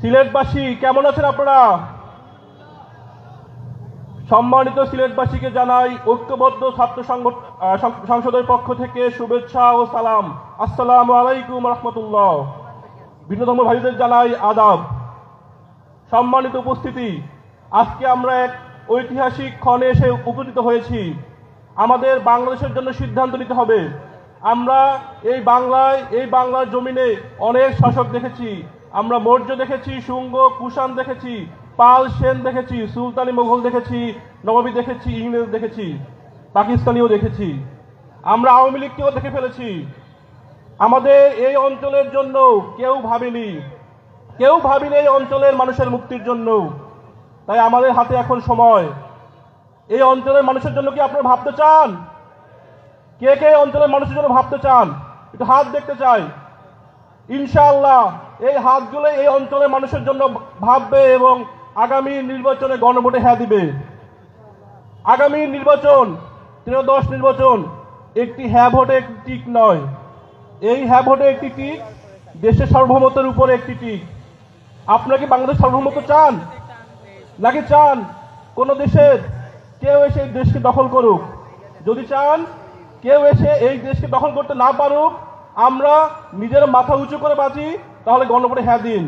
সিলেটবাসী, কেমন আছেন আপনারা? সম্মানিত সিলেটবাসীকে জানাই ঐক্যবদ্ধ ছাত্র সংসদের পক্ষ থেকে শুভেচ্ছা ও সালাম। আসসালাম আলাইকুম রহমতুল্লাহ। ভিন্নধর্ম ভাইদের জানাই আদাব। সম্মানিত উপস্থিতি, আজকে আমরা এক ঐতিহাসিক ক্ষণে এসে উপনীত হয়েছি। আমাদের বাংলাদেশের জন্য সিদ্ধান্ত নিতে হবে। আমরা এই বাংলায় এই বাংলার জমিনে অনেক শাসক দেখেছি। আমরা মৌর্য দেখেছি, শুঙ্গ, কুষাণ দেখেছি, পাল সেন দেখেছি, সুলতানি মোগল দেখেছি, নবাবী দেখেছি, ইংরেজ দেখেছি, পাকিস্তানিও দেখেছি। আমরা আওয়ামী লীগকেও দেখে ফেলেছি। আমাদের এই অঞ্চলের জন্য কেউ ভাবেনি। কেউ ভাবিনি এই অঞ্চলের মানুষের মুক্তির জন্য। তাই আমাদের হাতে এখন সময়। এই অঞ্চলের মানুষের জন্য কি আপনারা ভাবতে চান? কে কে অঞ্চলের মানুষের জন্য ভাবতে চান? একটু হাত দেখতে চাই। ইনশাআল্লাহ। এই হাতগুলো এই অঞ্চলের মানুষের জন্য ভাববে এবং আগামী নির্বাচনে গণভোটে হ্যাঁ দিবে। আগামী নির্বাচন, ত্রয়োদশ নির্বাচন একটি হ্যাঁ ভোটে একটি টিক নয়। এই হ্যাঁ ভোটে একটি টিক, দেশের সার্বভৌমত্বের উপরে একটি টিক। আপনারা কি বাংলাদেশ সার্বভৌমত্ব চান? নাকি চান কোন দেশের কেউ এসে এই দেশকে দখল করুক? যদি চান কেউ এসে এই দেশকে দখল করতে না পারুক, আমরা নিজের মাথা উঁচু করে বাঁচি তাহলে গণভোটে হ্যাঁ দিন।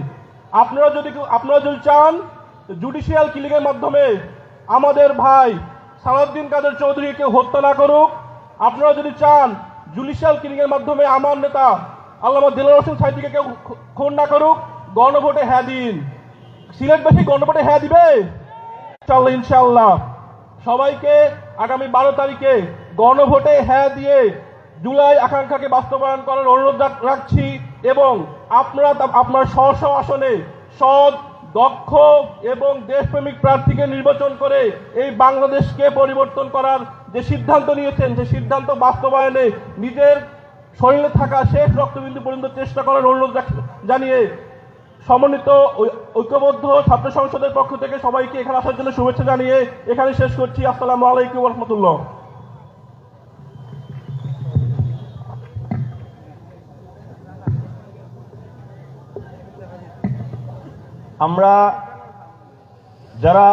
আপনারা যদি আপনারা যদি চান জুডিশিয়াল কিলিংয়ের মাধ্যমে আমাদের ভাই সালাউদ্দিন কাদের চৌধুরীকে হত্যা না করুক, আপনারা যদি চান জুডিশিয়াল কিলিংয়ের মাধ্যমে আমার নেতা আল্লামা দিলার হোসেন সাইদিকে কেউ খুন না করুক, গণভোটে হ্যাঁ দিন। সিলেটবাসী গণভোটে হ্যাঁ দিবে? ইনশাল্লাহ ইনশাল্লাহ সবাইকে আগামী বারো তারিখে গণভোটে হ্যাঁ দিয়ে জুলাই আকাঙ্ক্ষাকে বাস্তবায়ন করার অনুরোধ রাখছি। এবং আপনারা আপনার স্ব স্ব আসনে সৎ, দক্ষ এবং দেশপ্রেমিক প্রার্থীকে নির্বাচন করে এই বাংলাদেশকে পরিবর্তন করার যে সিদ্ধান্ত নিয়েছেন সেই সিদ্ধান্ত বাস্তবায়নে নিজের শরীরে থাকা শেষ রক্তবিন্দু পর্যন্ত চেষ্টা করার অনুরোধ জানিয়ে সমন্বিত ঐক্যবদ্ধ ছাত্র সংসদের পক্ষ থেকে সবাইকে এখানে আসার জন্য শুভেচ্ছা জানিয়ে এখানে শেষ করছি। আসসালামু আলাইকুম রহমতুল্লাহ। আমরা যারা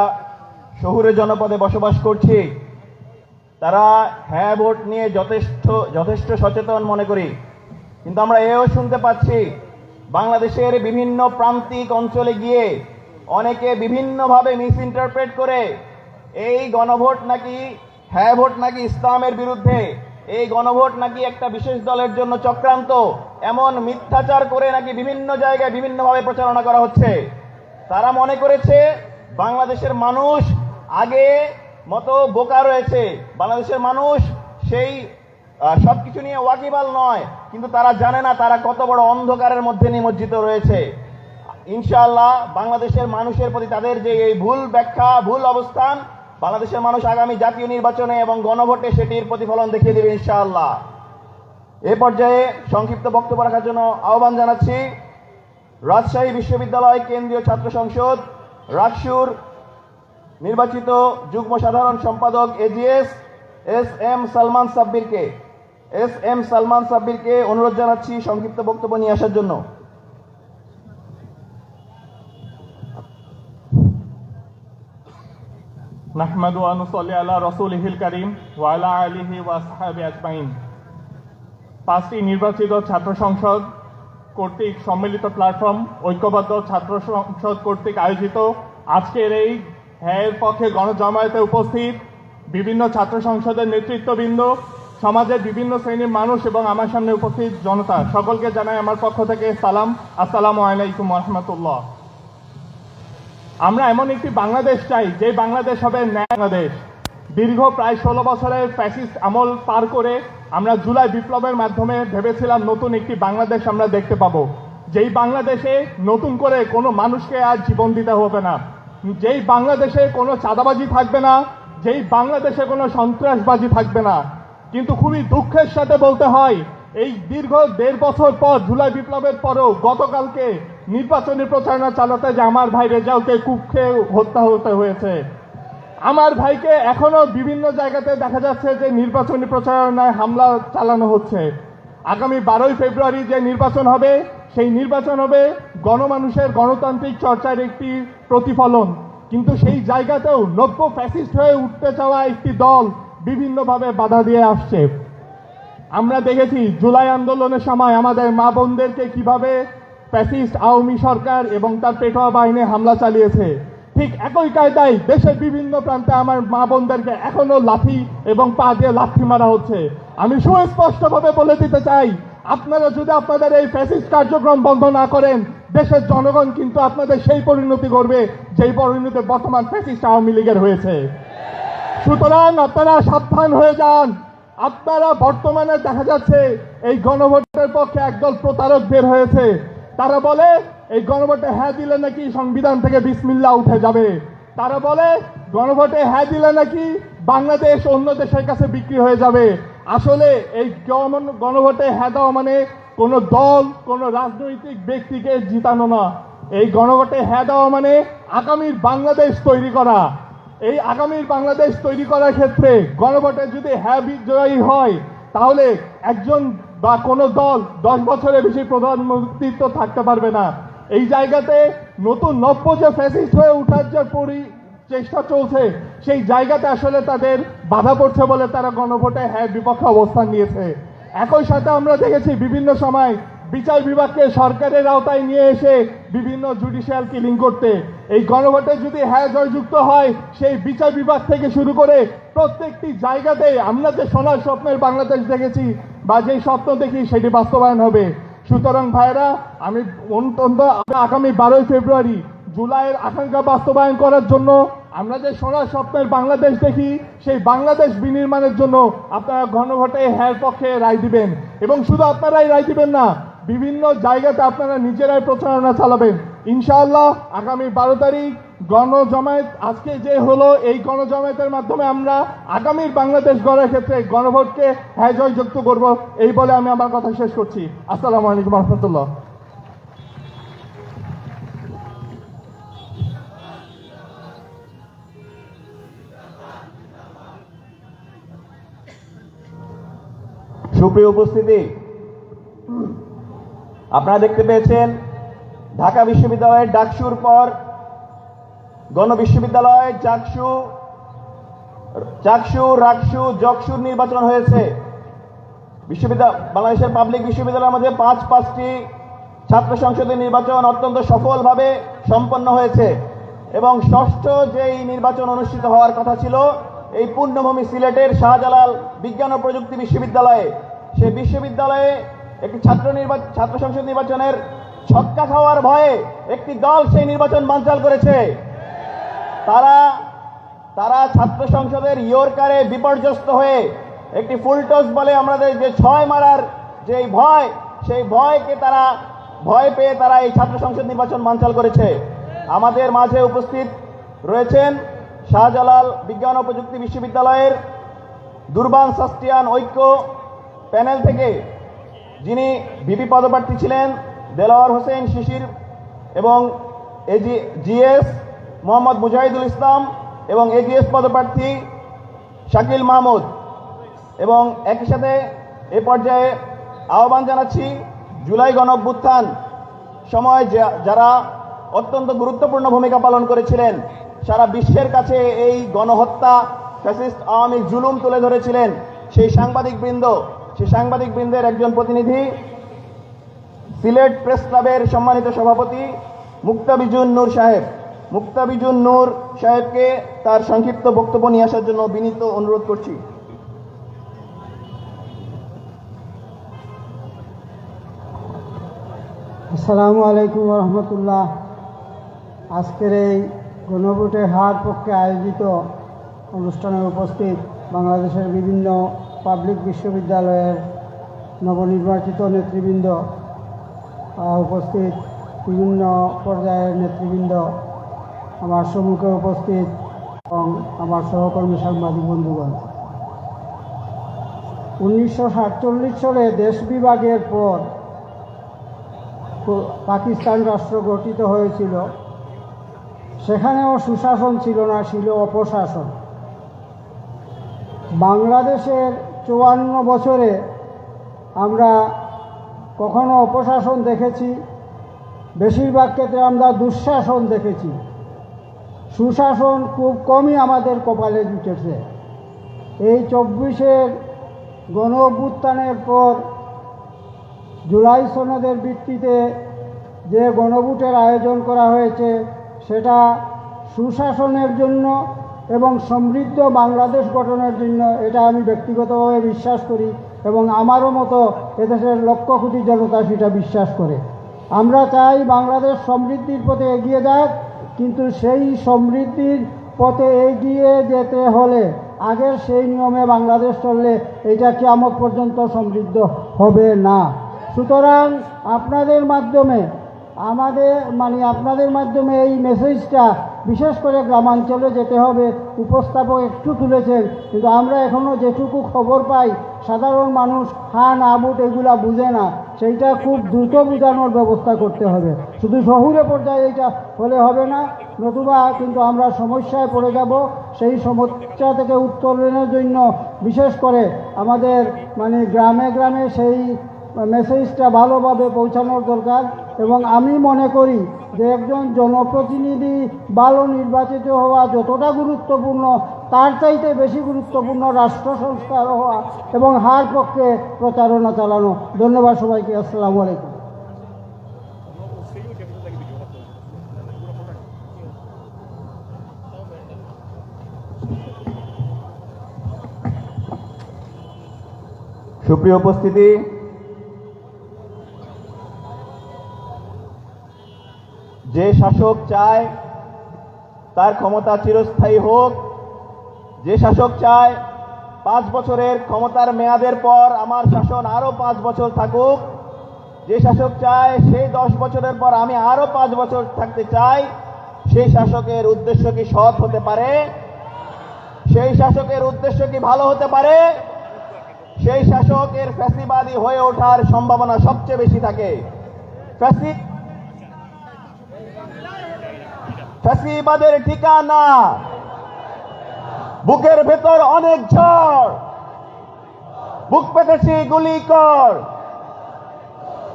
শহুরে জনপদে বসবাস করছি, তারা হ্যাঁ ভোট নিয়ে যথেষ্ট যথেষ্ট সচেতন মনে করি। কিন্তু আমরা এও শুনতে পাচ্ছি, বাংলাদেশের বিভিন্ন প্রান্তিক অঞ্চলে গিয়ে অনেকে বিভিন্নভাবে মিস ইন্টারপ্রেট করে এই গণভোট নাকি হ্যাঁ ভোট নাকি ইসলামের বিরুদ্ধে, এই গণভোট নাকি একটা বিশেষ দলের জন্য চক্রান্ত, এমন মিথ্যাচার করে নাকি বিভিন্ন জায়গায় বিভিন্নভাবে প্রচারণা করা হচ্ছে। তারা মনে করেছে বাংলাদেশের মানুষ আগে মতো বোকা রয়েছে। বাংলাদেশের মানুষ সেই আহ, সবকিছু নিয়ে ওয়াকিবাল নয়। কিন্তু তারা জানে না তারা কত বড় অন্ধকারের মধ্যে নিমজ্জিত রয়েছে। ইনশাআল্লাহ বাংলাদেশের মানুষের প্রতি তাদের যে এই ভুল ব্যাখ্যা ভুল অবস্থান বাংলাদেশের মানুষ আগামী জাতীয় নির্বাচনে এবং গণভোটে সেটির প্রতিফলন দেখিয়ে দেবে ইনশাআল্লাহ। এ পর্যায়ে সংক্ষিপ্ত বক্তব্য রাখার জন্য আহ্বান জানাচ্ছি। রাজশাহী বিশ্ববিদ্যালয় কেন্দ্রীয় ছাত্র সংসদ রাকসুর নির্বাচিত যুগ্ম সাধারণ সম্পাদক এজিএস এস এম সালমান সাব্বিরকে। এস এম সালমান সাব্বিরকে অনুরোধ জানাচ্ছি সংক্ষিপ্ত বক্তব্য নিয়ে আসার জন্য। নাহমাদু আনুসল্লি আল্লাহ রসুলহিল করিম ওয়ালা আলিহি ওয়াসহাবি আজমাইন। পাঁচটি নির্বাচিত ছাত্র সংসদ কর্তৃক সম্মিলিত প্ল্যাটফর্ম ঐক্যবদ্ধ ছাত্র সংসদ কর্তৃক আয়োজিত। আজকের এই হ্যায়ের পক্ষে গণজমায়েতে উপস্থিত বিভিন্ন ছাত্র সংসদের নেতৃত্ববৃন্দ, সমাজের বিভিন্ন শ্রেণির মানুষ এবং আমার সামনে উপস্থিত জনতা, সকলকে জানাই আমার পক্ষ থেকে সালাম। আসসালামু আলাইকুম রহমতুল্লাহ। আমরা এমন একটি বাংলাদেশ চাই যে বাংলাদেশ হবে ন্যায় বাংলাদেশ। দীর্ঘ প্রায় ষোলো বছরের ফ্যাসিস্ট আমল পার করে আমরা জুলাই বিপ্লবের মাধ্যমে ভেবেছিলাম নতুন একটি বাংলাদেশ আমরা দেখতে পাবো। যেই বাংলাদেশে নতুন করে কোনো মানুষকে আর জীবন দিতে হবে না। যেই বাংলাদেশে কোনো চাঁদাবাজি থাকবে না, যেই বাংলাদেশে কোনো সন্ত্রাসবাজি থাকবে না। কিন্তু খুবই দুঃখের সাথে বলতে হয়, এই দীর্ঘ দেড় বছর পর, জুলাই বিপ্লবের পরেও গতকালকে নির্বাচনী প্রচারণা চালাতে যে আমার ভাই রেজাউলকে কুক্ষে হত্যা হতে হয়েছে। আমার ভাইকে এখনও বিভিন্ন জায়গাতে দেখা যাচ্ছে যে নির্বাচনী প্রচারণায় হামলা চালানো হচ্ছে। আগামী বারোই ফেব্রুয়ারি যে নির্বাচন হবে, সেই নির্বাচন হবে গণমানুষের গণতান্ত্রিক চর্চার একটি প্রতিফলন। কিন্তু সেই জায়গাতেও নব্য ফ্যাসিস্ট হয়ে উঠতে চাওয়া একটি দল বিভিন্নভাবে বাধা দিয়ে আসছে। আমরা দেখেছি জুলাই আন্দোলনের সময় আমাদের মা বোনদেরকে কীভাবে ফ্যাসিস্ট আওয়ামী সরকার এবং তার পেটোয়া বাহিনী হামলা চালিয়েছে। ঠিক একই কায়দায় দেশের বিভিন্ন প্রান্তে আমার মা বোনদেরকে এখনও লাঠি এবং পা দিয়ে লাথি মারা হচ্ছে। আমি সুস্পষ্টভাবে বলে দিতে চাই, আপনারা যদি আপনাদের এই ফ্যাসিস্ট কার্যক্রম বন্ধ না করেন, দেশের জনগণ কিন্তু আপনাদের সেই পরিণতি করবে, যেই পরিণতি বর্তমান ফ্যাসিস্ট আওয়ামী লীগের হয়েছে। সুতরাং আপনারা সাবধান হয়ে যান। আপনারা বর্তমানে দেখা যাচ্ছে এই গণভোটের পক্ষে একদল প্রতারক বের হয়েছে। তারা বলে, এই গণভোটে হ্যাঁ দিলে নাকি সংবিধান থেকে বিসমিল্লা উঠে যাবে? তারা বলে, গণভোটে হ্যাঁ দিলে নাকি বাংলাদেশ অন্য দেশের কাছে বিক্রি হয়ে যাবে? আসলে এই গণ- গণভোটে হ্যাঁ দেওয়া মানে কোনো দল, কোনো রাজনৈতিক ব্যক্তিকে জিতানো না। এই গণভোটে হ্যাঁ দেওয়া মানে আগামীর বাংলাদেশ তৈরি করা। এই আগামীর বাংলাদেশ তৈরি করার ক্ষেত্রে গণভোটে যদি হ্যাঁ বিজয়ী হয়, তাহলে একজন বা কোনো দল দশ বছরের বেশি প্রধানমন্ত্রিত্ব থাকতে পারবে না। এই জায়গাতে নতুন নব্য যে ফ্যাসিস্ট হয়ে উঠার যে পরি চেষ্টা চলছে, সেই জায়গাতে আসলে তাদের বাধা পড়ছে বলে তারা গণভোটে হ্যাঁ বিপক্ষে অবস্থান নিয়েছে। একই সাথে আমরা দেখেছি বিভিন্ন সময় বিচার বিভাগকে সরকারের আওতায় নিয়ে এসে বিভিন্ন জুডিশিয়াল কিলিং করতে। এই গণভোটে যদি হ্যাঁ জয়যুক্ত হয়, সেই বিচার বিভাগ থেকে শুরু করে প্রত্যেকটি জায়গাতে আমরা যে সোনার স্বপ্নের বাংলাদেশ দেখেছি বা যেই স্বপ্ন দেখি সেটি বাস্তবায়ন হবে। সুতরাং ভাইরা আমি অন্তত আগামী বারোই ফেব্রুয়ারি জুলাইয়ের আকাঙ্ক্ষা বাস্তবায়ন করার জন্য আমরা যে সোনার স্বপ্নের বাংলাদেশ দেখি, সেই বাংলাদেশ বিনির্মাণের জন্য আপনারা ঘনঘটে হ্যার পক্ষে রায় দিবেন। এবং শুধু আপনারাই রায় দিবেন না, বিভিন্ন জায়গাতে আপনারা নিজেরাই প্রচারণা চালাবেন। ইনশাআল্লাহ আগামী বারো তারিখ গণজমায়েত, আজকে যে হলো এই গণজমায়েতের মাধ্যমে আমরা আগামীর বাংলাদেশ গড়ার ক্ষেত্রে গণভোটকে হ্যাঁ জয়যুক্ত করব, এই বলে আমি আমার কথা শেষ করছি। আসসালামু আলাইকুম রহমতুল্লাহ। সুপ্রিয় উপস্থিতি, আপনারা দেখতে পেয়েছেন ঢাকা বিশ্ববিদ্যালয়ের ডাকসুর পর গণ বিশ্ববিদ্যালয় চাকসু চাকসু, রাকসু জকসুর নির্বাচন হয়েছে। বিশ্ববিদ্যালয় বাংলাদেশের পাবলিক বিশ্ববিদ্যালয়ের মধ্যে পাঁচ, পাঁচটি ছাত্র সংসদের নির্বাচন অত্যন্ত সফলভাবে সম্পন্ন হয়েছে। এবং ষষ্ঠ যেই নির্বাচন অনুষ্ঠিত হওয়ার কথা ছিল, এই পূর্ণভূমি সিলেটের শাহজালাল বিজ্ঞান ও প্রযুক্তি বিশ্ববিদ্যালয়ে। সে বিশ্ববিদ্যালয়ে একটি ছাত্র নির্বাচন ছাত্র সংসদ নির্বাচনের ছক্কা খাওয়ার ভয়ে একটি দল সেই নির্বাচন বানচাল করেছে। তারা তারা ছাত্র সংসদের ইয়র্কারে বিপর্যস্ত হয়ে একটি ফুলটস বলে আমাদের যে ছয় মারার যে ভয়, সেই ভয়কে তারা, ভয় পেয়ে তারা এই ছাত্র সংসদ নির্বাচন বানচাল করেছে। আমাদের মাঝে উপস্থিত রয়েছেন শাহজালাল বিজ্ঞান ও প্রযুক্তি বিশ্ববিদ্যালয়ের দুর্বান সাস্টিয়ান ঐক্য প্যানেল থেকে যিনি ভিপি পদপ্রার্থী ছিলেন, দেলোয়ার হোসেন শিশির এবং এজি, জিএস মোহাম্মদ মুজাহিদুল ইসলাম এবং এজিএস পদপ্রার্থী শাকিল মাহমুদ। এবং একই সাথে এ পর্যায়ে আহ্বান জানাচ্ছি জুলাই গণঅভ্যুত্থান সময় যারা অত্যন্ত গুরুত্বপূর্ণ ভূমিকা পালন করেছিলেন, সারা বিশ্বের কাছে এই গণহত্যা ফ্যাসিস্ট আওয়ামী জুলুম তুলে ধরেছিলেন, সেই সাংবাদিক বৃন্দ, সেই সাংবাদিক বৃন্দের একজন প্রতিনিধি, সিলেট প্রেস ক্লাবের সম্মানিত সভাপতি মুক্তাবিজুন নূর সাহেব। মুক্তাবিজুন নূর সাহেবকে তার সংক্ষিপ্ত বক্তব্য নিয়ে আসার জন্য বিনীত অনুরোধ করছি। আসসালামু আলাইকুম রহমতুল্লাহ। আজকের এই গণভোটের হার পক্ষে আয়োজিত অনুষ্ঠানে উপস্থিত বাংলাদেশের বিভিন্ন পাবলিক বিশ্ববিদ্যালয়ের নবনির্বাচিত নেতৃবৃন্দ উপস্থিত বিভিন্ন পর্যায়ের নেতৃবৃন্দ আমার সম্মুখে উপস্থিত এবং আমার সহকর্মী সাংবাদিক বন্ধুগণ। উনিশশো সাতচল্লিশ সালে দেশ বিভাগের পর পাকিস্তান রাষ্ট্র গঠিত হয়েছিল। সেখানেও সুশাসন ছিল না, ছিল অপশাসন। বাংলাদেশের চুয়ান্ন বছরে আমরা কখনো অপশাসন দেখেছি, বেশিরভাগ ক্ষেত্রে আমরা দুঃশাসন দেখেছি। সুশাসন খুব কমই আমাদের কপালে জুটেছে। এই চব্বিশের গণ অভ্যুত্থানের পর জুলাই সনদের ভিত্তিতে যে গণভোটের আয়োজন করা হয়েছে, সেটা সুশাসনের জন্য এবং সমৃদ্ধ বাংলাদেশ গঠনের জন্য, এটা আমি ব্যক্তিগতভাবে বিশ্বাস করি এবং আমারও মতো এদেশের লক্ষ কোটি জনতা সেটা বিশ্বাস করে। আমরা চাই বাংলাদেশ সমৃদ্ধির পথে এগিয়ে যাক কিন্তু সেই সমৃদ্ধির পথে এগিয়ে যেতে হলে আগের সেই নিয়মে বাংলাদেশ চললে এটা কেমন পর্যন্ত সমৃদ্ধ হবে না। সুতরাং আপনাদের মাধ্যমে, আমাদের মানে আপনাদের মাধ্যমে এই মেসেজটা বিশেষ করে গ্রামাঞ্চলে যেতে হবে। উপস্থাপক একটু তুলেছেন, কিন্তু আমরা এখনও যেটুকু খবর পাই, সাধারণ মানুষ হা না বুট এগুলা বুঝে না। সেইটা খুব দ্রুত বোঝানোর ব্যবস্থা করতে হবে। শুধু শহুরে পর্যায়ে এইটা হলে হবে না, নতুবা কিন্তু আমরা সমস্যায় পড়ে যাব। সেই সমস্যা থেকে উত্তরণের জন্য বিশেষ করে আমাদের মানে গ্রামে গ্রামে সেই মেসেজটা ভালোভাবে পৌঁছানোর দরকার। এবং আমি মনে করি যে একজন জনপ্রতিনিধি ভালো নির্বাচিত হওয়া যতটা গুরুত্বপূর্ণ, তার চাইতে বেশি গুরুত্বপূর্ণ রাষ্ট্র সংস্কার হওয়া এবং হার পক্ষে প্রচারণা চালানো। ধন্যবাদ সবাইকে, আসসালামু আলাইকুম। সুপ্রিয় উপস্থিতি যে শাসক চায়, তার ক্ষমতা চিরস্থায়ী হোক। যে শাসক চায়, পাঁচ বছরের ক্ষমতার মেয়াদের পর আমার শাসন আরও পাঁচ বছর থাকুক। যে শাসক চায়, সেই দশ বছরের পর আমি আরও পাঁচ বছর থাকতে চাই। সেই শাসকের উদ্দেশ্য কি সৎ হতে পারে? সেই শাসকের উদ্দেশ্য কি ভালো হতে পারে? সেই শাসকের ফ্যাসিবাদী হয়ে ওঠার সম্ভাবনা সবচেয়ে বেশি থাকে। ফ্যাসি ফ্যাসিবাদের ঠিকানা। বুকের ভেতর অনেক ঝড়। বুক পেতেছি গুলি কর।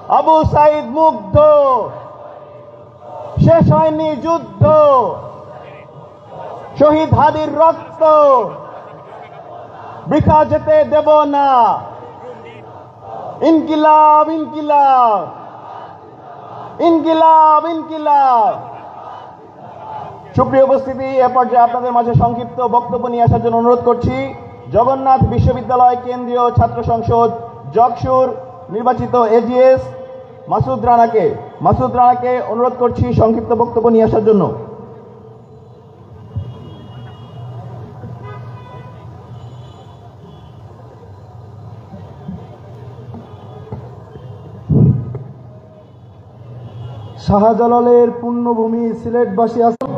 আবু সাইদ মুগ্ধ। শেষ হয়নি যুদ্ধ। শহীদ হাদির রক্ত। বৃথা যেতে দেব না। ইনকিলাব ইনকিলাব। ইনকিলাব ইনকিলাব। সুপ্রিয় উপস্থিতি, এ পর্যায়ে আপনাদের মাঝে সংক্ষিপ্ত বক্তব্য নিয়ে আসার জন্য অনুরোধ করছি, জগন্নাথ বিশ্ববিদ্যালয় কেন্দ্রীয় ছাত্র সংসদ জকসুর নির্বাচিত এজিএস মাসুদ রানাকে। মাসুদ রানাকে অনুরোধ করছি সংক্ষিপ্ত বক্তব্য নিয়ে আসার জন্য। শাহজালালের পুণ্যভূমি সিলেটবাসী আছেন।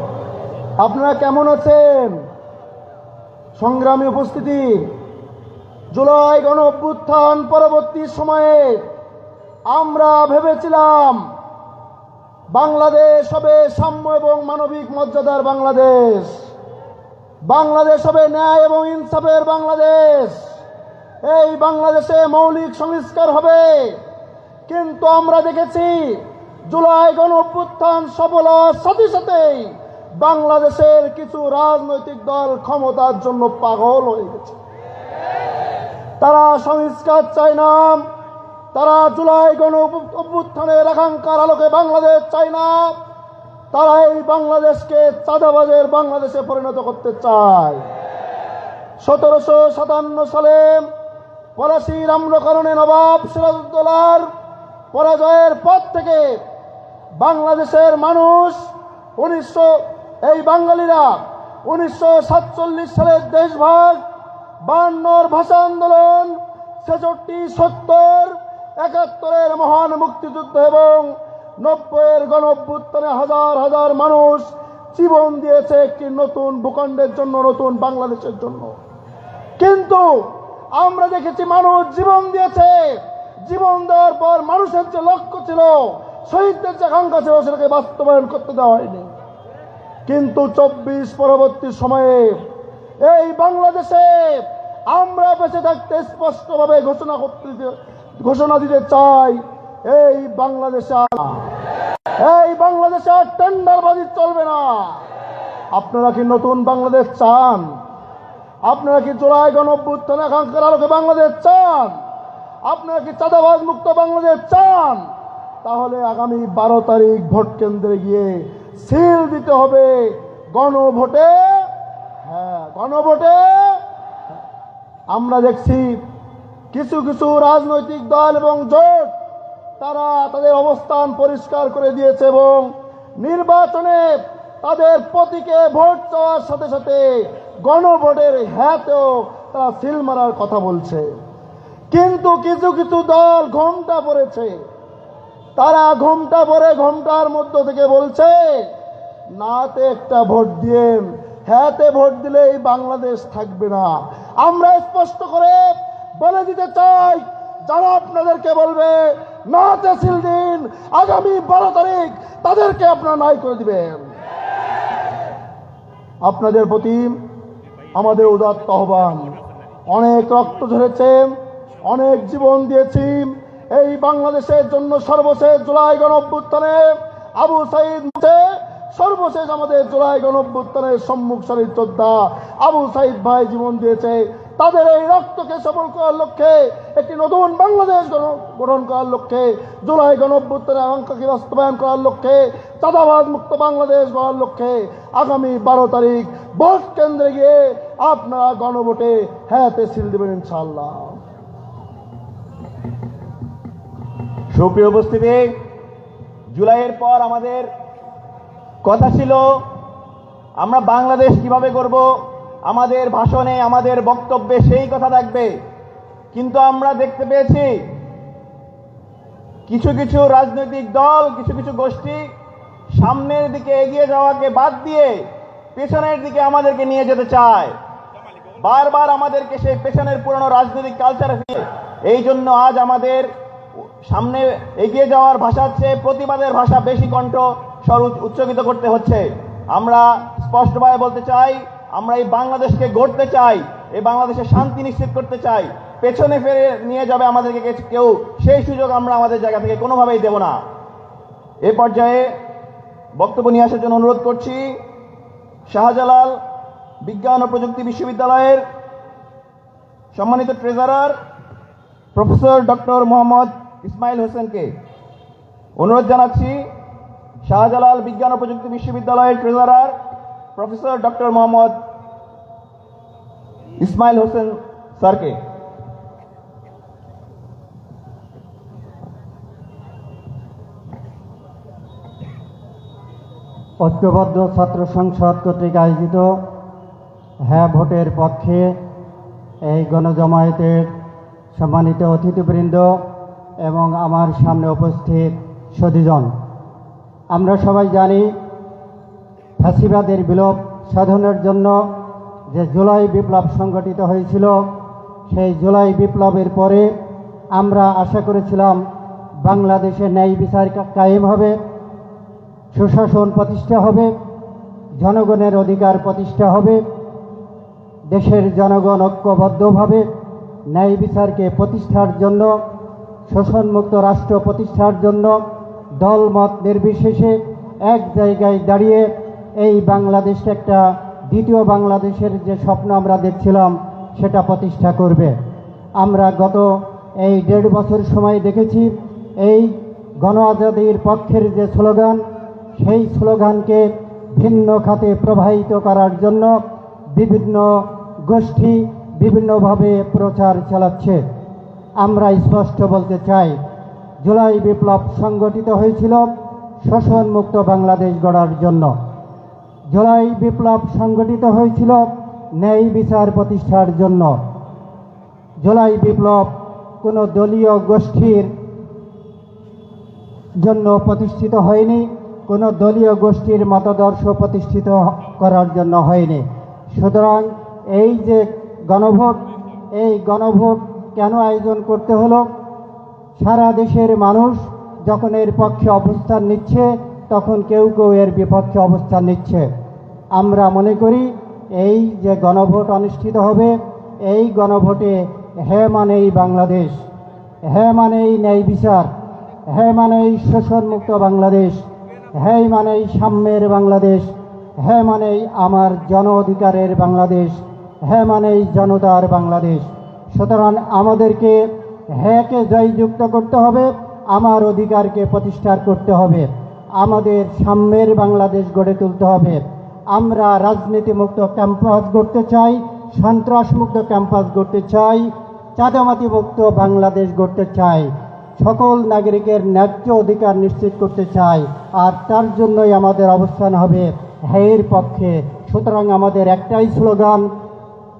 আপনারা কেমন আছেন? সংগ্রামী উপস্থিতি, জুলাই গণ অভ্যুত্থান পরবর্তী সময়ে আমরা ভেবেছিলাম বাংলাদেশ হবে সাম্য এবং মানবিক মর্যাদার বাংলাদেশ। বাংলাদেশ হবে ন্যায় এবং ইনসাফের বাংলাদেশ। এই বাংলাদেশে মৌলিক সংস্কার হবে। কিন্তু আমরা দেখেছি জুলাই গণ অভ্যুত্থান সফল সাথে সাথেই বাংলাদেশের কিছু রাজনৈতিক দল ক্ষমতার জন্য পাগল হয়ে গেছে। তারা সংস্কার চায় না। তারা জুলাই গণ অভ্যুত্থানের আকাঙ্ক্ষার আলোকে বাংলাদেশ চায় না। তারা এই বাংলাদেশকে চাঁদাবাজের বাংলাদেশে পরিণত করতে চায়। সতেরোশো সাতান্ন সালে পলাশির আম্রকরণে নবাব সিরাজউদ্দৌলার পরাজয়ের পর থেকে বাংলাদেশের মানুষ উনিশশো এই বাঙালিরা উনিশশো সাতচল্লিশ সালের দেশভাগ, বান্নর ভাষা আন্দোলন, ছেষট্টি, সত্তর, একাত্তরের মহান মুক্তিযুদ্ধ এবং নব্বইয়ের গণ অভ্যুত্থানে হাজার হাজার মানুষ জীবন দিয়েছে একটি নতুন ভূখণ্ডের জন্য, নতুন বাংলাদেশের জন্য। কিন্তু আমরা দেখেছি মানুষ জীবন দিয়েছে। জীবন দেওয়ার পর মানুষের যে লক্ষ্য ছিল, শহীদদের যে আকাঙ্ক্ষা ছিল, সেটাকে বাস্তবায়ন করতে দেওয়া হয়নি। কিন্তু চব্বিশ পরবর্তী সময়ে এই বাংলাদেশে আমরা বেঁচে থাকতে স্পষ্টভাবে ঘোষণা করতে ঘোষণা দিতে চাই, এই বাংলাদেশে এই বাংলাদেশে আর টেন্ডারবাজি চলবে না। আপনারা কি নতুন বাংলাদেশ চান? আপনারা কি জোড়ায় গণভ্যুত্থান আকাঙ্ক্ষার আলোকে বাংলাদেশ চান? আপনারা কি চাঁদাবাজ মুক্ত বাংলাদেশ চান? তাহলে আগামী বারো তারিখ ভোট কেন্দ্রে গিয়ে সিল দিতে হবে। গণভোটে হ্যাঁ গণভোটে আমরা দেখছি কিছু কিছু রাজনৈতিক দল এবং জোট, তারা তাদের অবস্থান পরিষ্কার করে দিয়েছে এবং নির্বাচনে তাদের প্রতীকে ভোট চাওয়ার সাথে সাথে গণভোটের হ্যাতেও তারা সিল মারার কথা বলছে। কিন্তু কিছু কিছু দল ঘোমটা পড়েছে। তারা ঘণ্টা পরে ঘোমটার মধ্য থেকে বলছে, নাতে একটা ভোট দিয়ে হ্যাঁতে ভোট দিলেই বাংলাদেশ থাকবে না। আমরা স্পষ্ট করে বলে দিতে চাই, যারা আপনাদেরকে বলবে না সিল দিন, আগামী বারো তারিখ তাদেরকে আপনারা নাই করে দিবেন। আপনাদের প্রতি আমাদের উদাত্ত আহ্বান। অনেক রক্ত ঝরেছে, অনেক জীবন দিয়েছি। এই বাংলাদেশের জন্য সর্বশেষ জুলাই গণঅভ্যুত্থানে আবু সাইদ সর্বশেষ আমাদের জুলাই গণঅভ্যুত্থানের সম্মুখ সারির যোদ্ধা আবু সাইদ ভাই জীবন দিয়েছে। তাদের এই রক্তকে সফল করার লক্ষ্যে, একটি নতুন বাংলাদেশ গঠন করার লক্ষ্যে, জুলাই গণঅভ্যুত্থানের আকাঙ্ক্ষাকে বাস্তবায়ন করার লক্ষ্যে, চাঁদাবাজ মুক্ত বাংলাদেশ গড়ার লক্ষ্যে আগামী বারো তারিখ ভোট কেন্দ্রে গিয়ে আপনারা গণভোটে হ্যাঁতে সিল দেবেন ইনশাল্লাহ সুপ্রিয় উপস্থিতি। জুলাইয়ের পর আমাদের কথা ছিল, আমরা বাংলাদেশ কীভাবে করব, আমাদের ভাষণে, আমাদের বক্তব্যে সেই কথা থাকবে। কিন্তু আমরা দেখতে পেয়েছি, কিছু কিছু রাজনৈতিক দল, কিছু কিছু গোষ্ঠী সামনের দিকে এগিয়ে যাওয়াকে বাদ দিয়ে পেছনের দিকে আমাদেরকে নিয়ে যেতে চায়। বারবার আমাদেরকে সেই পেছনের পুরনো রাজনৈতিক কালচার এই জন্য আজ আমাদের সামনে এগিয়ে যাওয়ার ভাষার চেয়ে প্রতিবাদের ভাষা বেশি কণ্ঠ স্বর উচ্চকিত করতে হচ্ছে। আমরা স্পষ্টভাবে বলতে চাই, আমরা এই বাংলাদেশকে গড়তে চাই, এই বাংলাদেশে শান্তি নিশ্চিত করতে চাই। পেছনে ফেরে নিয়ে যাবে আমাদেরকে কেউ, সেই সুযোগ আমরা আমাদের জায়গা থেকে কোনোভাবেই দেব না। এ পর্যায়ে বক্তব্য নিয়ে আসার জন্য অনুরোধ করছি, শাহজালাল বিজ্ঞান ও প্রযুক্তি বিশ্ববিদ্যালয়ের সম্মানিত treasurer professor doctor Mohammad Ismail হোসেনকে অনুরোধ জানাচ্ছি শাহজালাল বিজ্ঞান ও প্রযুক্তি বিশ্ববিদ্যালয়ের treasurer professor doctor Mohammad Ismail Hossain স্যারকে। ঐক্যবদ্ধ ছাত্র সংসদ কর্তৃক আয়োজিত হ্যাঁ ভোটের পক্ষে এই গণজমায়েতের সম্মানিত অতিথিবৃন্দ এবং আমার সামনে উপস্থিত সতীজন। আমরা সবাই জানি ফ্যাসিবাদের বিলোপ সাধনের জন্য যে জুলাই বিপ্লব সংগঠিত হয়েছিল, সেই জুলাই বিপ্লবের পরে আমরা আশা করেছিলাম বাংলাদেশে ন্যায় বিচার কায়েম হবে, সুশাসন প্রতিষ্ঠা হবে, জনগণের অধিকার প্রতিষ্ঠা হবে, দেশের জনগণ ঐক্যবদ্ধভাবে ন্যায় বিচারকে প্রতিষ্ঠার জন্য শোষণমুক্ত রাষ্ট্র প্রতিষ্ঠার জন্য দলমত নির্বিশেষে এক জায়গায় দাঁড়িয়ে এই বাংলাদেশ একটা দ্বিতীয় বাংলাদেশের যে স্বপ্ন আমরা দেখছিলাম, সেটা প্রতিষ্ঠা করবে। আমরা গত এই দেড় বছর সময় দেখেছি, এই গণ আজাদির পক্ষের যে স্লোগান, সেই স্লোগানকে ভিন্ন খাতে প্রবাহিত করার জন্য বিভিন্ন গোষ্ঠী বিভিন্নভাবে প্রচার চালাচ্ছে। আমরা স্পষ্ট বলতে চাই, জুলাই বিপ্লব সংগঠিত হয়েছিল শোষণমুক্ত বাংলাদেশ গড়ার জন্য। জুলাই বিপ্লব সংগঠিত হয়েছিল ন্যায় বিচার প্রতিষ্ঠার জন্য। জুলাই বিপ্লব কোনো দলীয় গোষ্ঠীর জন্য প্রতিষ্ঠিত হয়নি, কোনো দলীয় গোষ্ঠীর মতাদর্শ প্রতিষ্ঠিত করার জন্য হয়নি। সুতরাং এই যে গণভোট, এই গণভোট কেন আয়োজন করতে হলো? সারা দেশের মানুষ যখন এর পক্ষে অবস্থান নিচ্ছে, তখন কেউ কেউ এর বিপক্ষে অবস্থান নিচ্ছে। আমরা মনে করি, এই যে গণভোট অনুষ্ঠিত হবে, এই গণভোটে হ্যাঁ মানেই বাংলাদেশ হ্যাঁ মানেই ন্যায় বিচার হ্যাঁ মানেই শোষণমুক্ত বাংলাদেশ হ্যাঁ মানেই সাম্যের বাংলাদেশ হ্যাঁ মানেই আমার জন অধিকারের বাংলাদেশ হ্যাঁ মানেই জনতার বাংলাদেশ। সুতরাং আমাদেরকে হ্যাঁকে জয়যুক্ত করতে হবে, আমার অধিকারকে প্রতিষ্ঠা করতে হবে, আমাদের সাম্যের বাংলাদেশ গড়ে তুলতে হবে। আমরা রাজনীতিমুক্ত ক্যাম্পাস গড়তে চাই, সন্ত্রাসমুক্ত ক্যাম্পাস গড়তে চাই চাঁদামাতি মুক্ত বাংলাদেশ গড়তে চাই, সকল নাগরিকের ন্যায্য অধিকার নিশ্চিত করতে চাই, আর তার জন্যই আমাদের অবস্থান হবে হ্যায়ের পক্ষে। সুতরাং আমাদের একটাই স্লোগান,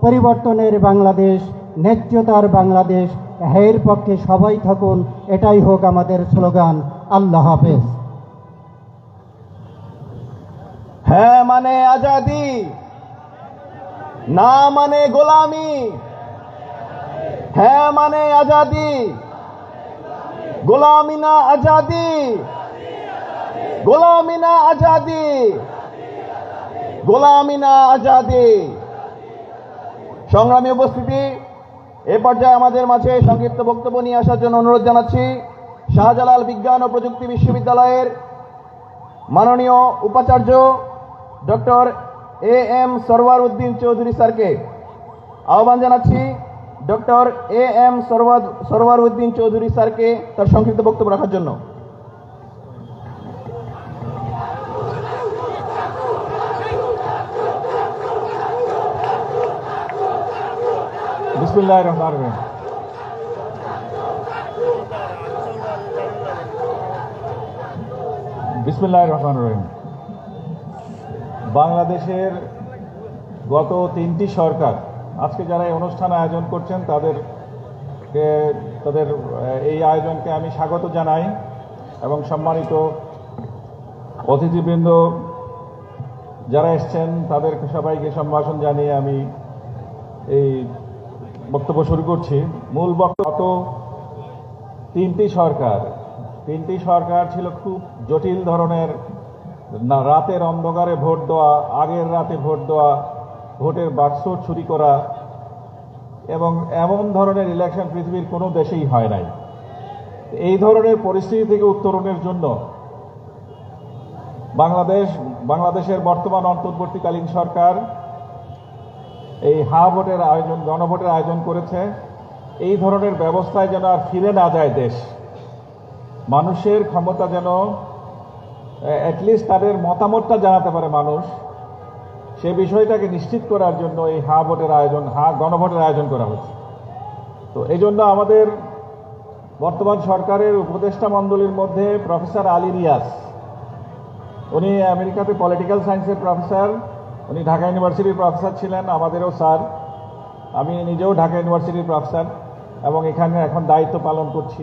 পরিবর্তনের বাংলাদেশ ন্যায্যতার বাংলাদেশ হ্যায়ের পক্ষে সবাই থাকুন, এটাই হোক আমাদের স্লোগান। আল্লাহ হাফেজ। হ্যাঁ মানে আজাদি। না মানে গোলামি। হ্যাঁ মানে আজাদি। গোলামি না আজাদি। গোলামি না আজাদি। গোলামি না আজাদি। সংগ্রামী উপস্থিতি এ পর্যায়ে আমাদের মাঝে সংক্ষিপ্ত বক্তব্য নিয়ে আসার জন্য অনুরোধ জানাচ্ছি। শাহজালাল বিজ্ঞান ও প্রযুক্তি বিশ্ববিদ্যালয়ের মাননীয় উপাচার্য doctor A M Sarwar Uddin Chowdhury স্যারকে আহ্বান জানাচ্ছি। Doctor A M Sarwar Sarwar Uddin Chowdhury স্যারকে তার সংক্ষিপ্ত বক্তব্য রাখার জন্য। বিসমুল্লাহ রহমান রহিম। বিসমুল্লাহ রহমান রহিম। বাংলাদেশের গত তিনটি সরকার, আজকে যারা এই অনুষ্ঠান আয়োজন করছেন তাদের তাদের এই আয়োজনকে আমি স্বাগত জানাই এবং সম্মানিত অতিথিবৃন্দ যারা এসছেন, তাদেরকে সবাইকে সম্ভাষণ জানিয়ে আমি এই বক্তব্য শুরু করছি। মূল বক্তব্য তিনটি সরকার তিনটি সরকার ছিল খুব জটিল ধরনের। না, রাতের অন্ধকারে ভোট দেওয়া, আগের রাতে ভোট দেওয়া, ভোটের বাক্স চুরি করা, এবং এমন ধরনের ইলেকশন পৃথিবীর কোনো দেশেই হয় নাই। এই ধরনের পরিস্থিতি থেকে উত্তরণের জন্য বাংলাদেশ, বাংলাদেশের বর্তমান অন্তর্বর্তীকালীন সরকার এই হা ভোটের আয়োজন গণভোটের আয়োজন করেছে। এই ধরনের ব্যবস্থায় যেন আর ফিরে না যায় দেশ, মানুষের ক্ষমতা যেন অ্যাটলিস্ট তাদের মতামতটা জানাতে পারে মানুষ। সে বিষয়টাকে নিশ্চিত করার জন্য এই হা ভোটের আয়োজন, হা, গণভোটের আয়োজন করা হচ্ছে। তো এই জন্য আমাদের বর্তমান সরকারের উপদেষ্টা মণ্ডলীর মধ্যে প্রফেসর আলী রিয়াস উনি আমেরিকাতে পলিটিক্যাল সায়েন্সের প্রফেসর উনি ঢাকা ইউনিভার্সিটির প্রফেসর ছিলেন, আমাদেরও স্যার। আমি নিজেও ঢাকা ইউনিভার্সিটির প্রফেসর এবং এখানে এখন দায়িত্ব পালন করছি।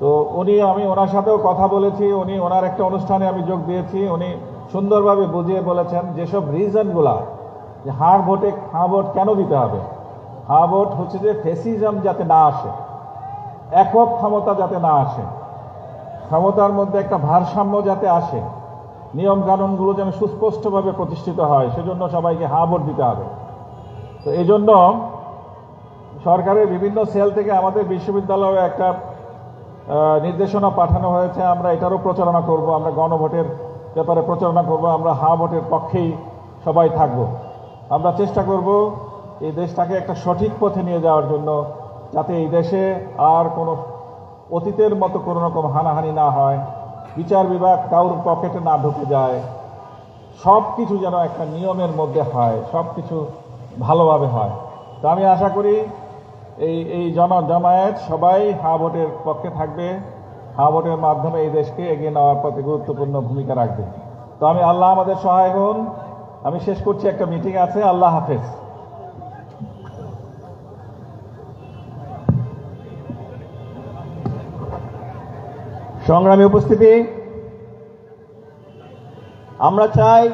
তো উনি, আমি ওনার সাথেও কথা বলেছি, উনি ওনার একটা অনুষ্ঠানে আমি যোগ দিয়েছি, উনি সুন্দরভাবে বুঝিয়ে বলেছেন যেসব রিজনগুলা, যে হার ভোটে, হাঁ ভোট কেন দিতে হবে? হাঁ ভোট হচ্ছে যে ফেসিজম যাতে না আসে, একক ক্ষমতা যাতে না আসে, ক্ষমতার মধ্যে একটা ভারসাম্য যাতে আসে নিয়ম কানুনগুলো যেন সুস্পষ্টভাবে প্রতিষ্ঠিত হয়, সেজন্য সবাইকে হা ভোট দিতে হবে। তো এই জন্য সরকারের বিভিন্ন সেল থেকে আমাদের বিশ্ববিদ্যালয়ে একটা নির্দেশনা পাঠানো হয়েছে। আমরা এটারও প্রচারণা করব, আমরা গণভোটের ব্যাপারে প্রচারণা করব, আমরা হা ভোটের পক্ষেই সবাই থাকব। আমরা চেষ্টা করব এই দেশটাকে একটা সঠিক পথে নিয়ে যাওয়ার জন্য, যাতে এই দেশে আর কোনো অতীতের মতো কোনো রকম হানাহানি না হয়। বিচার বিভাগ কাউর পকেটে না ঢুকে যায়। সব কিছু যেন একটা নিয়মের মধ্যে হয়, সব কিছু ভালোভাবে হয়। তো আমি আশা করি এই এই জন, জমায়েত সবাই হা ভোটের পক্ষে থাকবে, হা ভোটের মাধ্যমে এই দেশকে এগিয়ে নেওয়ার পথে গুরুত্বপূর্ণ ভূমিকা রাখবে। তো আমি আল্লাহ আমাদের সহায় হন। আমি শেষ করছি, একটা মিটিং আছে। আল্লাহ হাফেজ। সংগ্রামী উপস্থিতি। আমরা চাই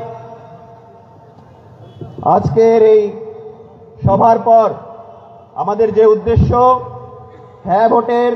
আজকের এই সভার পর আমাদের যে উদ্দেশ্য হ্যাঁ ভোটের